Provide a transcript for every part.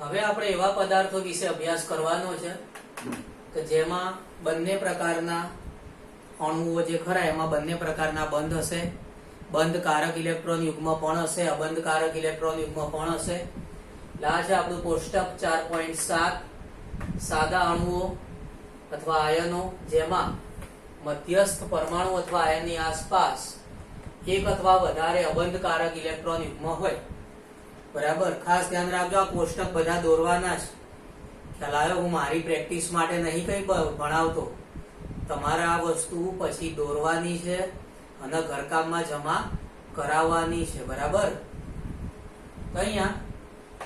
હવે આપણે એવા પદાર્થો વિશે અભ્યાસ કરવાનો છે કે જેમાં બંને પ્રકારના અણુઓ જે ખરા, એમાં બંને પ્રકારના બંધ હશે. બંધકારક ઇલેક્ટ્રોન યુગ્મ પણ હશે, અબંધકારક ઇલેક્ટ્રોન યુગ્મ પણ હશે. લા છે આપણું કોષ્ટક ચાર પોઈન્ટ સાત. સાદા અણુઓ અથવા આયનો જેમાં મધ્યસ્થ પરમાણુ અથવા આયનની આસપાસ એક અથવા વધારે અબંધકારક ઇલેક્ટ્રોન યુગ્મ હોય. બરાબર. ખાસ ધ્યાન રાખજો, આ કોષ્ટક બધા દોરવાના છે ખ્યાલ આવ્યો? હું મારી પ્રેક્ટિસ માટે નહીં કઈ ભણાવતો. તમારે આ વસ્તુ પછી દોરવાની છે અને ઘરકામમાં જમા કરાવવાની છે, બરાબર? તો અહીંયા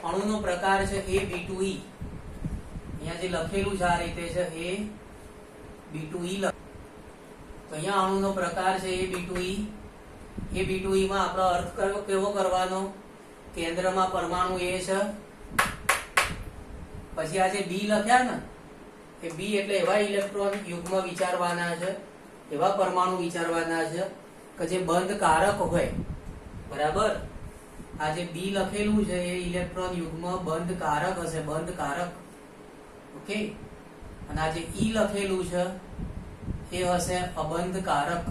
અણુનો પ્રકાર છે એ બી ટુ ઈ. અહીંયા જે લખેલું છે આ રીતે છે એ બી ટુ ઈ તો અહીંયા અણુનો પ્રકાર છે એ બી ટુ ઈ. એ બી ટુ ઈ માં આપણો અર્થ કયો- કેવો કરવાનો? કેન્દ્રમાં પરમાણુ એ છે. પછી આ જે બી લખ્યા ને, એ બી એટલે એવા ઇલેક્ટ્રોન યુગમાં વિચારવાના છે, એવા પરમાણુ વિચારવાના છે કે જે બંધ કારક હોય. બરાબર? આ જે બી લખેલું છે એ ઇલેક્ટ્રોન યુગમાં બંધ કારક હશે બંધ કારક ઓકે અને આ જે ઈ લખેલું છે, એ હશે અબંધ કારક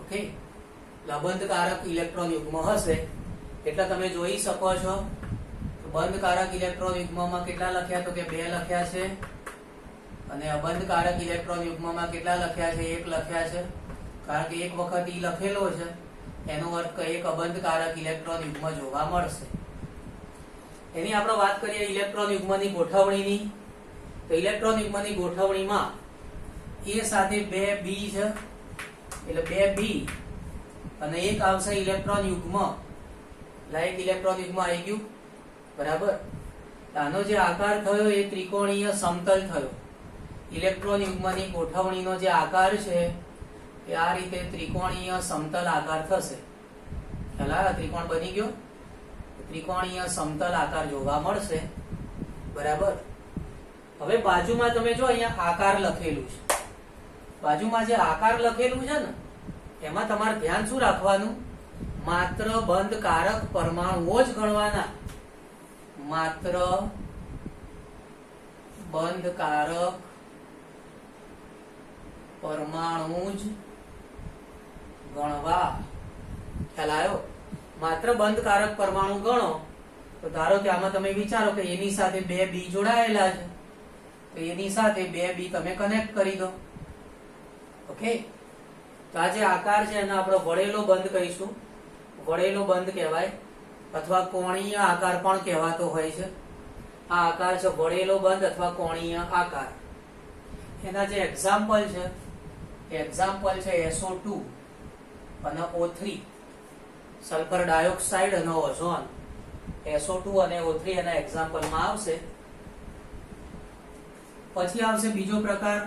ઓકે એટલે અબંધ કારક ઇલેક્ટ્રોન યુગમાં હશે. એટલે તમે જોઈ શકો છો બંધકારક ઇલેક્ટ્રોન યુગ્મમાં કેટલા લખ્યા તો કે બે લખ્યા છે. અને અબંધકારક ઇલેક્ટ્રોન યુગ્મમાં કેટલા લખ્યા છે? એક લખ્યા છે. કારણ કે એક વખત ઈ લખેલો છે. એનો અર્થ એક અબંધકારક ઇલેક્ટ્રોન યુગ્મ જોવા મળશે. એની આપણે વાત કરીએ ઇલેક્ટ્રોન યુગ્મની ગોઠવણીની. તો ઇલેક્ટ્રોન યુગ્મની ગોઠવણીમાં એ સાથે બે બી છે. એટલે બે બી અને એક આવશે ઇલેક્ટ્રોન યુગ્મ. લાઈક ઇલેક્ટ્રોન યુગમાં આવી ગયું. બરાબર? આનો જે આકાર થયો એ ત્રિકોણીય સમતલ થયો. ઇલેક્ટ્રોન યુગમાંની ગોઠવણીનો જે આકાર છે, એ આ રીતે ત્રિકોણીય સમતલ આકાર થશે. ખ્યાલ ત્રિકોણ બની ગયો? ત્રિકોણીય સમતલ આકાર જોવા મળશે. બરાબર? હવે બાજુમાં તમે જો અહીંયા આકાર લખેલું છે. બાજુમાં જે આકાર લખેલું છે ને, એમાં તમારે ધ્યાન શું રાખવાનું? માત્ર બંધ કારક પરમાણુઓ જ ગણવાના. માત્ર બંધ કારક પરમાણુ જ ગણવા. ખ્યાલ આવ્યો માત્ર બંધ કારક પરમાણુ ગણો, તો ધારો કે આમાં તમે વિચારો કે એની સાથે બે બી જોડાયેલા છે, તો એની સાથે બે બી તમે કનેક્ટ કરી દો. ઓકે તો આ જે આકાર છે એને આપણે વળેલો બંધ કહીશું. વળેલો બંધ કહેવાય અથવા કોણીય આકાર પણ કહેવાતો હોય છે. આ આકાર છે વળેલો બંધ અથવા કોણીય આકાર. એના જે એક્ઝામ્પલ છે એક્ઝામ્પલ છે એસઓ અને ઓ થ્રી સલ્ફર ડાયોક્સાઇડ અને ઓઝોન એસઓ અને ઓ થ્રી એના એક્ઝામ્પલમાં આવશે. પછી આવશે બીજો પ્રકાર.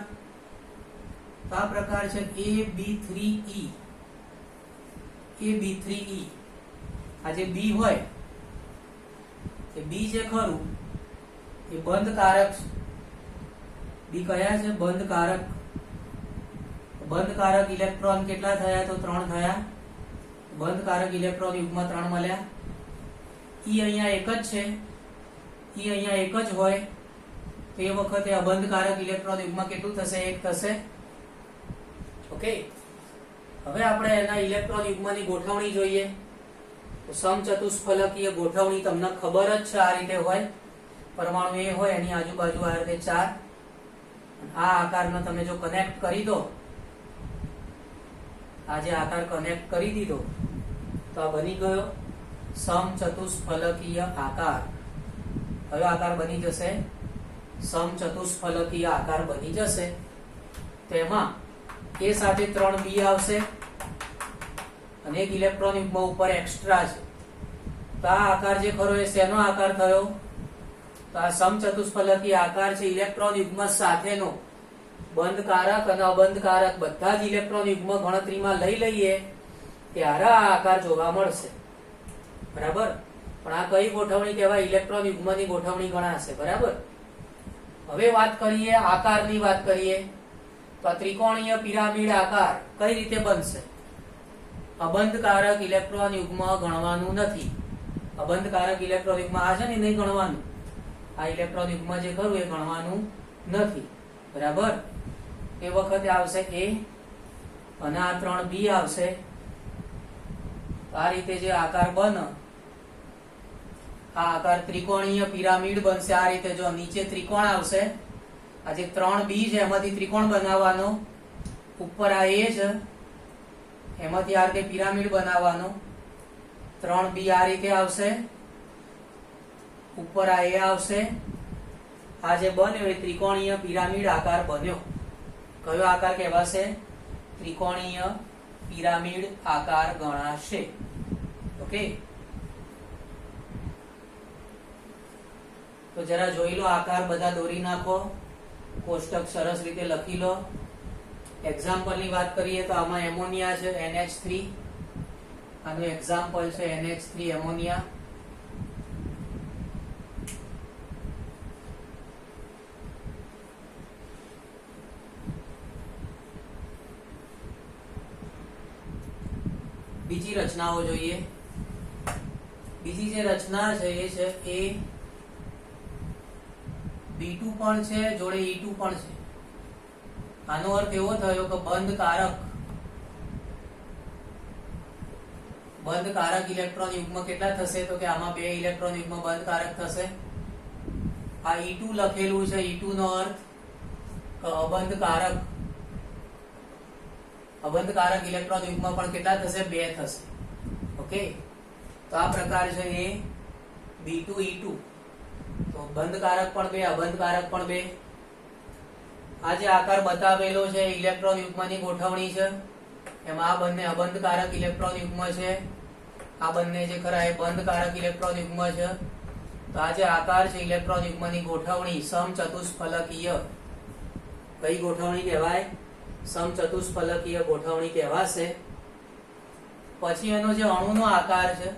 આ પ્રકાર છે એ બી થ્રી ઈ એ બી થ્રી ઈ. આ જે બી હોય, એ બી જે ખરું, એ બંધ કારક બી કયા છે? બંધ કારક બંધ કારક ઇલેક્ટ્રોન કેટલા થયા? તો ત્રણ થયા. બંધ કારક ઇલેક્ટ્રોન યુગમાં ત્રણ મળ્યા. ઈ અહીંયા એક જ છે. ઈ અહીંયા એક જ હોય. તો એ વખતે અબંધ કારક ઇલેક્ટ્રોન યુગમાં કેટલું થશે? એક થશે. ઓકે? હવે આપણે એના ઇલેક્ટ્રોન યુગ્મની ગોઠવણી જોઈએ. તો સમચતુષ્ફલકીય ગોઠવણી તમને ખબર જ છે આ રીતે હોય. પરમાણુ એ હોય, એની આજુબાજુ આ રીતે ચાર. આ આકારને તમે જો કનેક્ટ કરી દો, આ જે આકાર કનેક્ટ કરી દીધો, તો આ બની ગયો સમચતુષ્ફલકીય આકાર. કયો આકાર બની જશે. સમચતુષ્ફલકીય આકાર બની જશે. તેમાં એ સાથે ત્રણ બી આવશે. અને એક ઇલેક્ટ્રોન યુગ્મ ઉપર એક્સ્ટ્રા છે. તો આ આકાર જે ખરો એ શેનો આકાર થયો? તો આ સમચતુષ્ફલકીય આકાર છે ઇલેક્ટ્રોન યુગ્મ સાથેનો. બંધ કારક અને અબંધ કારક બધા જ ઇલેક્ટ્રોન યુગ્મ ગણતરીમાં લઈ લઈએ, ત્યારે આ આકાર જોવા મળશે. બરાબર? પણ આ કઈ ગોઠવણી કહેવાય? ઇલેક્ટ્રોન યુગ્મની ગોઠવણી ગણાશે, બરાબર? હવે વાત કરીએ આકારની વાત કરીએ. તો આ ત્રિકોણીય પિરામિડ આકાર કઈ રીતે બનશે? અબંધ કારક ઇલેક્ટ્રોન યુગ્મ ગણવાનું નથી. અબંધકારક ઇલેક્ટ્રોન યુગ્મ આ છે ને નહીં ગણવાનું. આ ઇલેક્ટ્રોન યુગ્મ જે ખરું એ ગણવાનું નથી. બરાબર? એ વખતે આવશે એ અને આ ત્રણ બી આવશે. આ રીતે જે આકાર બને, આ આકાર ત્રિકોણીય પિરામિડ બનશે. આ રીતે જો નીચે ત્રિકોણ આવશે, આ જે ત્રણ બી છે એમાંથી ત્રિકોણ બનાવવાનો, ઉપર આ એ છે એમાંથી આ રીતે પિરામિડ બનાવવાનો. ત્રણ બી આ રીતે આવશે. ઉપર આ એ આવશે. આ જે બન્યો એ ત્રિકોણીય પિરામિડ આકાર બન્યો. કયો આકાર કહેવાશે? ત્રિકોણીય પિરામિડ આકાર ગણાશે. ઓકે? તો જરા જોઈ લો, આકાર બધા દોરી નાખો. કોષ્ટક સરસ રીતે લખી લો. એક્ઝામ્પલની વાત કરીએ તો આમાં એમોનિયા છે એનએચ થ્રી આનું એક્ઝામ્પલ છે એનએચ થ્રી એમોનિયા બીજી રચનાઓ જોઈએ. બીજી જે રચના છે, એ છે એ B2 પણ છે, જોડે E2 પણ છે. આનો અર્થ એવો થયો કે બંધકારક. બંધકારક ઇલેક્ટ્રોન યુગ્મ કેટલા થશે? તો કે આમાં બે ઇલેક્ટ્રોન યુગ્મ બંધકારક થશે. આ E2 લખેલું છે. E2 નો અર્થ અબંધકારક. અબંધકારક ઇલેક્ટ્રોન યુગ્મ પણ કેટલા થશે? બે થશે. ઓકે? તો આ પ્રકાર છે એ B2 E2 તો બંધકારક પણ બે, અબંધકારક પણ બે. આ જે આકાર બતાવેલો છે, ઇલેક્ટ્રોન યુગ્મની ગોઠવણી છે. એમાં આ બંને અબંધકારક ઇલેક્ટ્રોન યુગ્મ છે. આ બંને જે ખરા એ બંધકારક ઇલેક્ટ્રોન યુગ્મ છે. તો આ જે આકાર છે, ઇલેક્ટ્રોન યુગ્મની ગોઠવણી, સમચતુષ્ફલકીય. કઈ ગોઠવણી કહેવાય? સમચતુષ્ફલકીય ગોઠવણી કહેવાશે. પછી એનો જે અણુનો આકાર છે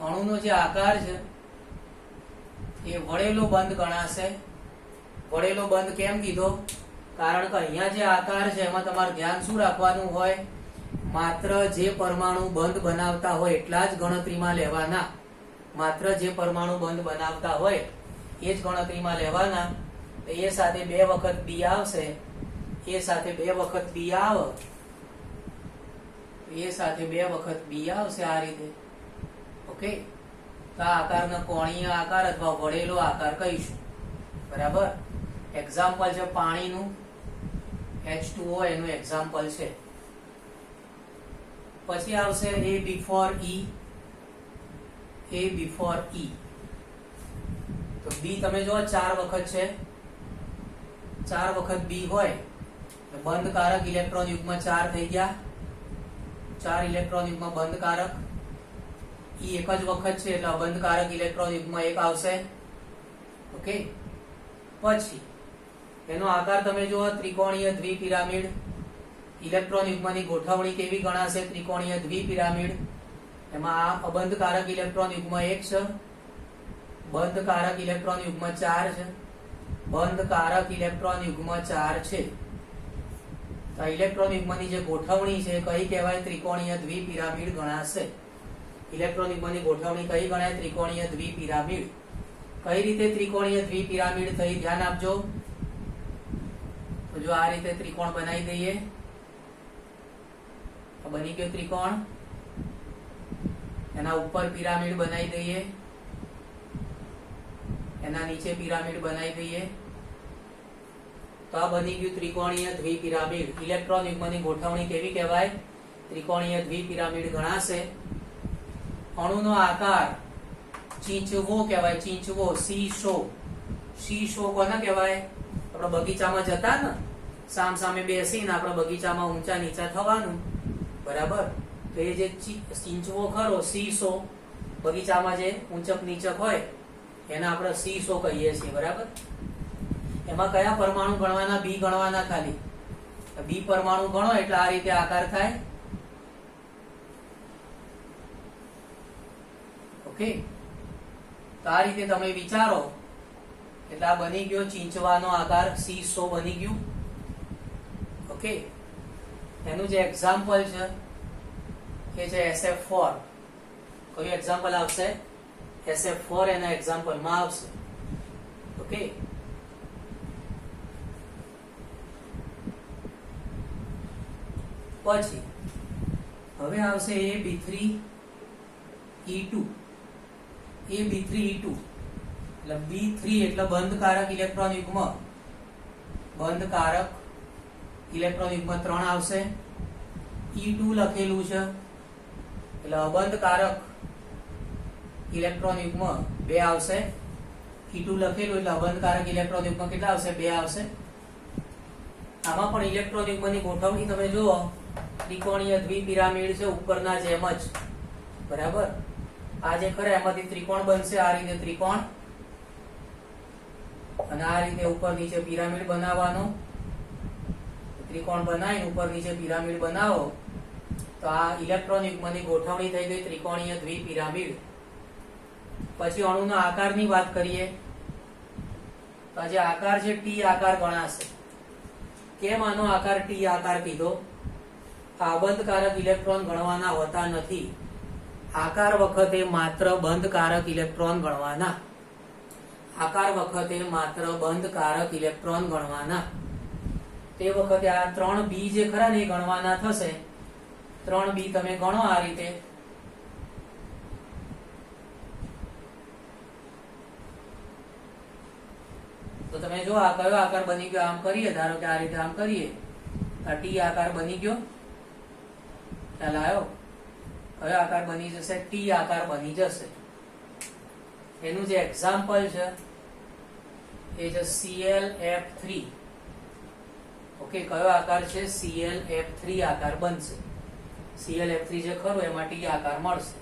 અણુનો જે આકાર છે, એ વળેલો બંધ ગણાશે. વળેલો બંધ કેમ કીધો? કારણ કે અહીંયા જે આકાર છે, એમાં તમારે ધ્યાન શું રાખવાનું હોય? માત્ર જે પરમાણુ બંધ બનાવતા હોય એટલા જ ગણતરીમાં લેવાના. માત્ર જે પરમાણુ બંધ બનાવતા હોય એ જ ગણતરીમાં લેવાના. એ સાથે બે વખત બી આવશે, એ સાથે બે વખત બી આવે, એ સાથે બે વખત બી આવશે આ રીતે. ઓકે તો આ આકારને કોણીય આકાર અથવા વળેલો આકાર કહીશું. બરાબર? એક્ઝામ્પલ છે પાણીનું એચ ટુઓ એનું એક્ઝામ્પલ છે. પછી આવશે એ બિફોર ઈ એ બિફોર ઈ તો બી તમે જો ચાર વખત છે. ચાર વખત બી હોય, તો બંધકારક ઇલેક્ટ્રોન યુગમાં ચાર થઈ ગયા. ચાર ઇલેક્ટ્રોન યુગમાં બંધકારક. ઈ એક જ વખત છે, એટલે અબંધકારક ઇલેક્ટ્રોન યુગમાં એક આવશે. ઓકે પછી એનો આકાર તમે જુઓ, ત્રિકોણીય દ્વિપિરામિડ. ઇલેક્ટ્રોન યુગ્મની ગોઠવણી કેવી ગણાશે? ત્રિકોણીય દ્વિપિરામિડ. એમાં આ અબંધકારક ઇલેક્ટ્રોન યુગ્મ એક છે. બંધકારક ઇલેક્ટ્રોન યુગ્મ ચાર છે. બંધકારક ઇલેક્ટ્રોન યુગ્મ ચાર છે. તો ઇલેક્ટ્રોન યુગ્મની જે ગોઠવણી છે, કઈ કહેવાય? ત્રિકોણીય દ્વિપિરામિડ ગણાશે. ઇલેક્ટ્રોન યુગ્મની ગોઠવણી કઈ ગણાય? ત્રિકોણીય દ્વિપિરામિડ. કઈ રીતે ત્રિકોણીય દ્વિપિરામિડ થઈ? ધ્યાન આપજો. તો જો આ રીતે ત્રિકોણ બનાવી દઈએ બની ગયો ત્રિકોણ. એના ઉપર પિરામિડ બનાવી દઈએ. એના નીચે પિરામિડ બનાવી દઈએ. તો આ બની ગયું ત્રિકોણીય દ્વિપિરામિડ. ઇલેક્ટ્રોન યુગ્મની ગોઠવણી કેવી કહેવાય? ત્રિકોણીય દ્વિપિરામિડ ગણાશે. અણુનો આકાર ચીંચવો કહેવાય, ચીંચવો સી શો સી શો કોને કહેવાય? આપણે બગીચામાં જતા ને, સામ સામે બેસીને આપણે બગીચામાં ઊંચા નીચા થવાનું. બરાબર? તો એ જે ચીંચવો ખરો સી શો બગીચામાં જે ઊંચક નીચક હોય, એને આપણે સી શો કહીએ છીએ, બરાબર? એમાં કયા પરમાણુ ગણવાના? બી ગણવાના ખાલી. બી પરમાણુ ગણો એટલે આ રીતે આકાર થાય. ઓકે? તો આ રીતે તમે વિચારો. એટલે આ બની ગયો ચીંચવાનો આકાર સી સો બની ગયું. ઓકે એનું જે એક્ઝામ્પલ છે, એ છે SF4 કયું એક્ઝામ્પલ આવશે? એસએફ ફોર એના એક્ઝામ્પલમાં આવશે. ઓકે પછી, હવે આવશે A B three E two. A B three E two. એટલે બી થ્રી એટલે બંધકારક ઇલેક્ટ્રોન યુગ્મ. બંધકારક ઇલેક્ટ્રોન યુગ્મ ત્રણ આવશે. ઈ ટુ લખેલું છે. એટલે અબંધકારક ઇલેક્ટ્રોન યુગ્મ બે આવશે. ઈ ટુ લખેલું એટલે અબંધકારક ઇલેક્ટ્રોન યુગ્મ કેટલા આવશે? બે આવશે. આમાં પણ ઇલેક્ટ્રોન યુગ્મની ગોઠવણી તમે જુઓ. ત્રિકોણીય દ્વિપિરામિડ છે, ઉપરના જેમ જ. બરાબર? આ જે ખરે, એમાંથી ત્રિકોણ બનશે, આ રીતે ત્રિકોણ. અને આ રીતે ઉપર નીચે પિરામિડ બનાવવાનો. ત્રિકોણ બનાવી ઉપર નીચે પિરામિડ બનાવો. તો આ ઇલેક્ટ્રોન યુગ્મની ગોઠવણી થઈ ગઈ ત્રિકોણીય દ્વિપિરામિડ. પછી અણુના આકારની વાત કરીએ. તો જે આકાર છે ટી આકાર ગણાશે. કેમ આનો આકાર ટી આકાર કીધો? આ અબંધકારક ઇલેક્ટ્રોન ગણવાના હોતા નથી. આકાર વખતે માત્ર બંધકારક ઇલેક્ટ્રોન ગણવાના. આકાર વખતે માત્ર બંધકારક ઇલેક્ટ્રોન ગણવાના. તે વખતે આ ત્રણ બી જે ખરા ને ગણવાના થશે. ત્રણ બી તમે ગણો આ રીતે. તો તમે જો આ કયો આકાર બની ગયો, આમ કરીએ, ધારો કે આ રીતે આમ કરીએ. આ ટી આકાર બની ગયો. ખ્યાલ આવ્યો? કયો આકાર બની જશે? ટી આકાર બની જશે. એનું જે એક્ઝામ્પલ છે એ છે સીએલ એફ થ્રી ઓકે કયો આકાર છે? સીએલ એફ થ્રી આકાર બનશે. સીએલ એફ થ્રી જે ખરો, એમાં ટી આકાર મળશે.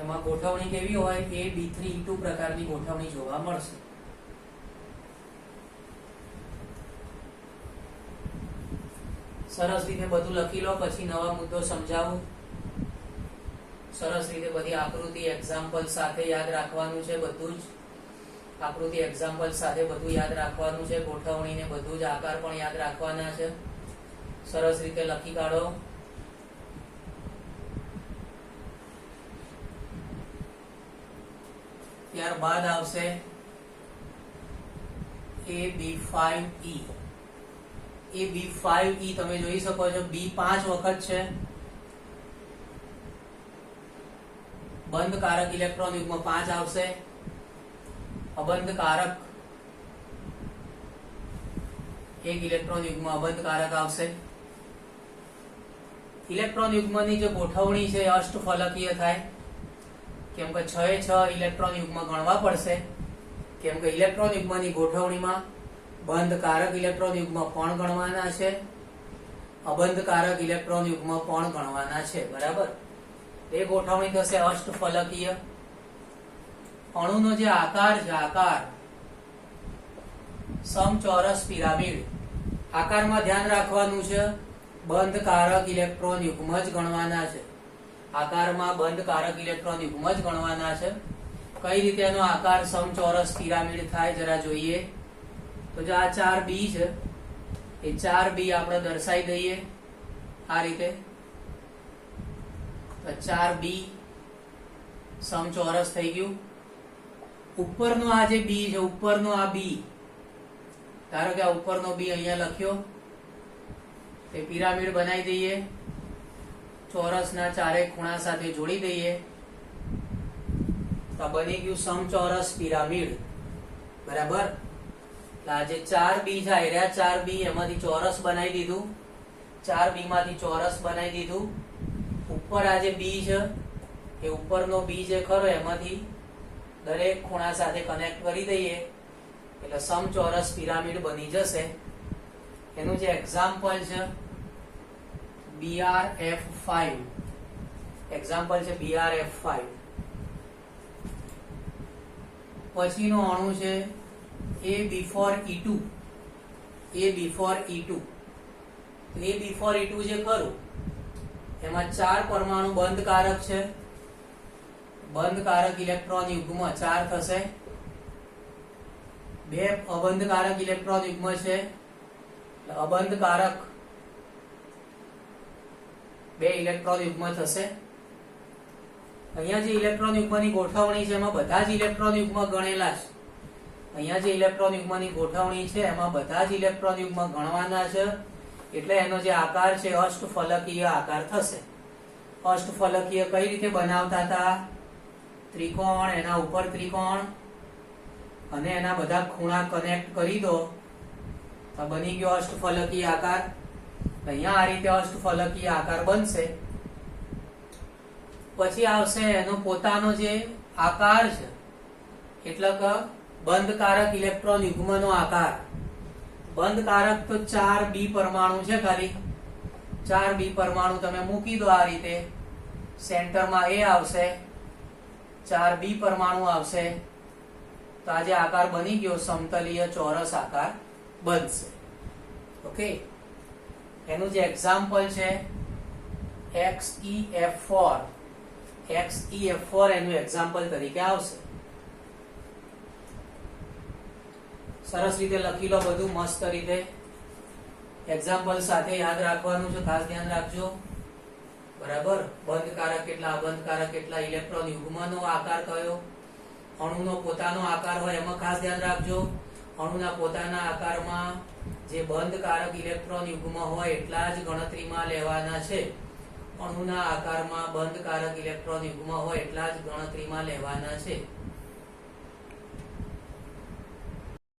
એમાં ગોઠવણી કેવી હોય? એ B3 E2 પ્રકારની ગોઠવણી જોવા મળશે. સરસ રીતે બધું લખી લો, પછી નવા મુદ્દો સમજાવું. સરસ રીતે બધી આકૃતિ એક્ઝામ્પલ સાથે યાદ રાખવાનું છે બધું જ. આકૃતિ એક્ઝામ્પલ સાથે બધું યાદ રાખવાનું છે ગોઠવણી ને બધું જ આકાર પણ યાદ રાખવાના છે. સરસ રીતે લખી કાઢો. ત્યારબાદ આવશે A B five E A B five ઈ તમે જોઈ શકો છો. બી પાંચ વખત છે. બંધકારક ઇલેક્ટ્રોન યુગમાં પાંચ આવશે. અબંધકારક. એક ઇલેક્ટ્રોન યુગ્મ અબંધકારક આવશે. ઇલેક્ટ્રોન યુગ્મની જે ગોઠવણી છે, અષ્ટફલકીય થાય. કેમ કે છ એ છ ઇલેક્ટ્રોન યુગ્મ ગણવા પડશે. કેમ કે ઇલેક્ટ્રોન યુગ્મની ગોઠવણીમાં બંધકારક ઇલેક્ટ્રોન યુગ્મ પણ ગણવાના છે. અબંધકારક ઇલેક્ટ્રોન યુગ્મ પણ ગણવાના છે. બરાબર? એ ગોઠવણી થશે અષ્ટફલકીય. અણુનો જે આકાર છે, આકાર. સમચોરસ પિરામિડ. આકારમાં ધ્યાન રાખવાનું છે, બંધકારક ઇલેક્ટ્રોન યુગ્મ જ ગણવાના છે. આકારમાં બંધકારક ઇલેક્ટ્રોન યુગ્મ જ ગણવાના છે. કઈ રીતે એનો આકાર સમચોરસ પિરામિડ થાય, જરા જોઈએ. તો જો આ ચાર બી છે, એ ચાર બી આપણે દર્શાવી દઈએ. આ રીતે. ચાર બી સમચોરસ થઈ ગયું. ઉપરનો આ જે બી છે, ઉપરનો આ બી. ધારો કે આ ઉપરનો બી અહીંયા લખ્યો. તે પિરામિડ બનાવી દઈએ. ચોરસના ચારે ખૂણા સાથે જોડી દઈએ. તો બની ગયું સમચોરસ પિરામિડ. બરાબર? આ જે ચાર બી થાય રહ્યા ચાર બી, એમાંથી ચોરસ બનાવી દીધું. ચાર બી માંથી ચોરસ બનાવી દીધું. ઉપર આ જે બી છે, એ ઉપરનો બી જે ખરો, એમાંથી દરેક ખૂણા સાથે કનેક્ટ કરી દઈએ, એટલે સમચોરસ પિરામિડ બની જશે. એનું જે એક્ઝામ્પલ છે B R F five example છે બીઆર એફ ફાઈવ પછીનો અણુ છે A before E two A before E two A before E two જે ખરું, એમાં ચાર પરમાણુ બંધકારક છે. બંધકારક ઇલેક્ટ્રોન યુગ્મ ચાર થશે. બે અબંધકારક ઇલેક્ટ્રોન યુગ્મ છે. અબંધકારક બે ઇલેક્ટ્રોન યુગ્મ થશે. અહીંયા જે ઇલેક્ટ્રોન યુગ્મની ગોઠવણી છે, એમાં બધા જ ઇલેક્ટ્રોન યુગ્મ ગણેલા છે. અહીંયા જે ઇલેક્ટ્રોન યુગ્મની ગોઠવણી છે, એમાં બધા જ ઇલેક્ટ્રોન યુગ્મ ગણવાના છે. એટલે એનો જે આકાર છે, અષ્ટફલકીય આકાર થશે. અષ્ટફલકીય કઈ રીતે બનાવતા હતા? ત્રિકોણ, એના ઉપર ત્રિકોણ, અને એના બધા ખૂણા કનેક્ટ કરી દો. તો બની ગયો અષ્ટફલકીય આકાર. અહીંયા આ રીતે અષ્ટફલકીય આકાર બનશે. પછી આવશે એનો પોતાનો જે આકાર છે એટલે કે બંધકારક ઇલેક્ટ્રોન યુગ્મનો આકાર. બંધકારક તો ચાર બી પરમાણુ છે ખાલી. ચાર બી પરમાણુ તમે મૂકી દો આ રીતે. સેન્ટરમાં એ આવશે. ચાર બી પરમાણુ આવશે તો આજે આકાર બની ગયો, સમતલીય ચોરસ આકાર બનશે. ઓકે? એનું જે એક્ઝામ્પલ છે X E F four X F four એનું એક્ઝામ્પલ તરીકે આવશે. સરસ રીતે લખી લો બધું, મસ્ત રીતે. એક્ઝામ્પલ સાથે યાદ રાખવાનું છે, ખાસ ધ્યાન રાખજો. બરાબર? બંધકારક કેટલા, અબંધકારક કેટલા? ઇલેક્ટ્રોન યુગ્મનો આકાર કયો? અણુનો પોતાનો આકાર હોય એમાં ખાસ ધ્યાન રાખજો. અણુના પોતાના આકારમાં જે બંધકારક ઇલેક્ટ્રોન યુગ્મ હોય એટલા જ ગણતરીમાં લેવાના છે. અણુના આકારમાં બંધકારક ઇલેક્ટ્રોન યુગ્મ હોય એટલા જ ગણતરીમાં લેવાના છે.